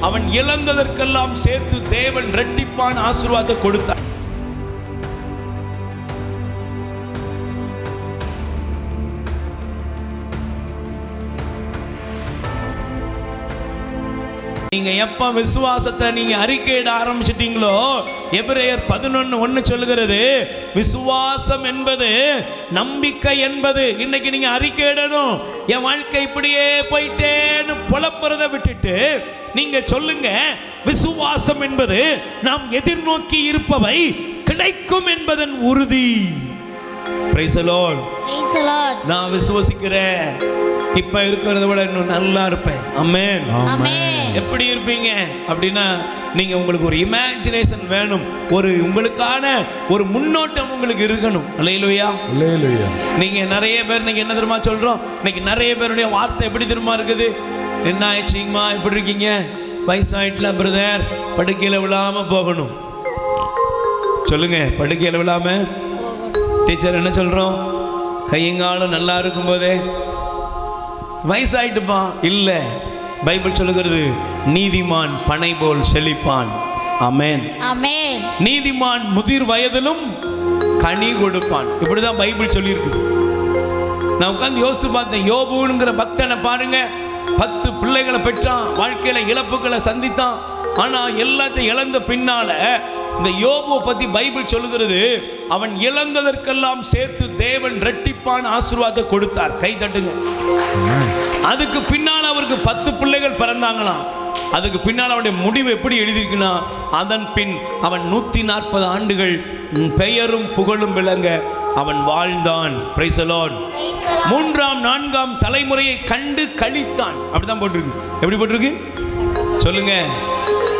அவன் இழந்ததற்கெல்லாம் சேர்த்து தேவன் ரெட்டிப்பான் ஆசீர்வாதம் கொடுத்தான் நீங்க எப்ப விசுவாசத்தை நீங்க அறிக்கையிட ஆரம்பிச்சிட்டீங்களோ எபிரேயர் பதினொன்னு ஒன்னு சொல்லுகிறது விசுவாசம் என்பது நம்பிக்கை என்பது. இன்னைக்கு நீங்க அறிக்கையிடணும். என் வாழ்க்கை இப்படியே போயிட்டேன்னு புலம்புறதை விட்டுட்டு நீங்க சொல்லுங்க விசுவாசம் என்பது நாம் எதிர்நோக்கி இருப்பவை கிடைக்கும் என்பதன் உறுதி. நான் விசுவசிக்கிறேன். இப்ப இருக்கிறத விட இன்னும் நல்லா இருப்பேன். அமேன். எப்படி இருப்பீங்க? அப்படின்னா நீங்க உங்களுக்கு ஒரு இமேஜினேஷன் வேணும். ஒரு உங்களுக்கான ஒரு முன்னோட்டம் உங்களுக்கு இருக்கணும். Hallelujah hallelujah. நீங்க நிறைய பேர் இன்னைக்கு என்ன தெரியுமா சொல்றோம்? இன்னைக்கு நிறைய பேருடைய வார்த்தை எப்படி தெரியுமா இருக்குது? என்ன ஆயிடுச்சிங்கம்மா எப்படி இருக்கீங்க? வயசாயிட்டுல பிரதர் படுக்கையில விழாம போகணும். சொல்லுங்க படுக்கையில விழாம. டீச்சர் என்ன சொல்றோம்? கையங்காலம் நல்லா இருக்கும்போதே. வயசாயிட்டுப்பா இல்லை. பைபிள் சொல்லுகிறது நீதிமான் பனை போல் செழிப்பான். ஆமென். Amen. நீதிமான் முதிர் வயதிலும் கனி கொடுப்பான். இப்படிதான் பைபிள் சொல்லியிருக்குது. நான் உட்கார்ந்து யோசித்து பார்த்தேன் யோபுங்கிற பக்தனை பாருங்க பத்து பிள்ளைகளை பெற்றான் வாழ்க்கையில இழப்புகளை சந்தித்தான். ஆனா எல்லாத்தையும் இழந்த பின்னால இந்த யோபுவை பத்தி பைபிள் சொல்லுகிறது அவன் இழந்ததற்கெல்லாம் சேர்த்து தேவன் ரெட்டிப்பான் ஆசீர்வாதத்தை கொடுத்தார். கை தட்டுங்க. அதுக்கு பின்னால் அவருக்கு பத்து பிள்ளைகள் பிறந்தாங்களாம். அதுக்கு பின்னால் அவனுடைய முடிவு எப்படி எழுதியிருக்குன்னா அதன் பின் அவன் நூற்றி நாற்பது ஆண்டுகள் பெயரும் புகழும் விளங்க அவன் வாழ்ந்தான். Lord. மூன்றாம் நான்காம் தலைமுறையை கண்டு கழித்தான் அப்படிதான் போட்டிருக்கு. எப்படி போட்டிருக்கு? சொல்லுங்க.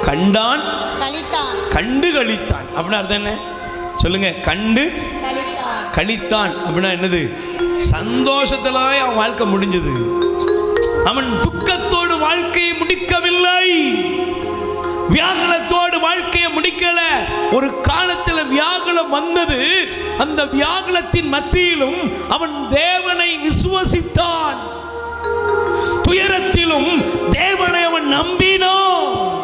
கண்டான் கண்டு கழித்தான். அப்படின்னா அர்த்தம் என்ன? சொல்லுங்க. கண்டு கழித்தான். அப்படின்னா என்னது? சந்தோஷத்துல தான் அவன் வாழ்க்கை முடிஞ்சது. அவன் துக்கத்தோடு வாழ்க்கையை முடிக்கவில்லை. வியாகுலத்தோடு வாழ்க்கையை முடிக்கல. ஒரு காலத்தில் வியாகுலம் வந்தது. அந்த வியாகுலத்தின் மத்தியிலும் அவன் தேவனை விசுவசித்தான். துயரத்திலும் தேவனை அவன் நம்பினான்.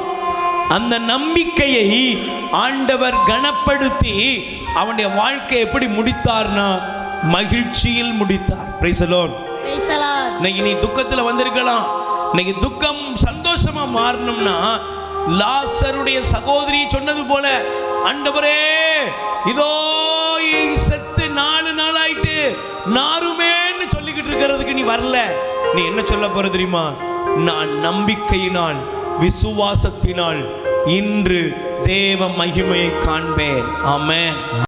அந்த நம்பிக்கையை ஆண்டவர் கனப்படுத்தி அவனுடைய வாழ்க்கை எப்படி முடித்தார்னா மகிழ்ச்சியில் முடித்தார். பிரைசலோன் பிரைசலா இன்னைக்கு நீ துக்கத்தில் வந்திருக்கலாம். இன்னைக்கு துக்கம் சந்தோஷமா மாறணும்னா லாசருடைய சகோதரி சொன்னது போல அண்டவரே இதோ செத்து நாலு நாள் ஆயிட்டு நாருமேன்னு சொல்லிக்கிட்டு இருக்கிறதுக்கு நீ வரல. நீ என்ன சொல்ல போற தெரியுமா? நான் நம்பிக்கையினால் விசுவாசத்தினால் இன்று தேவ மகிமையை காண்பேன். ஆமென்.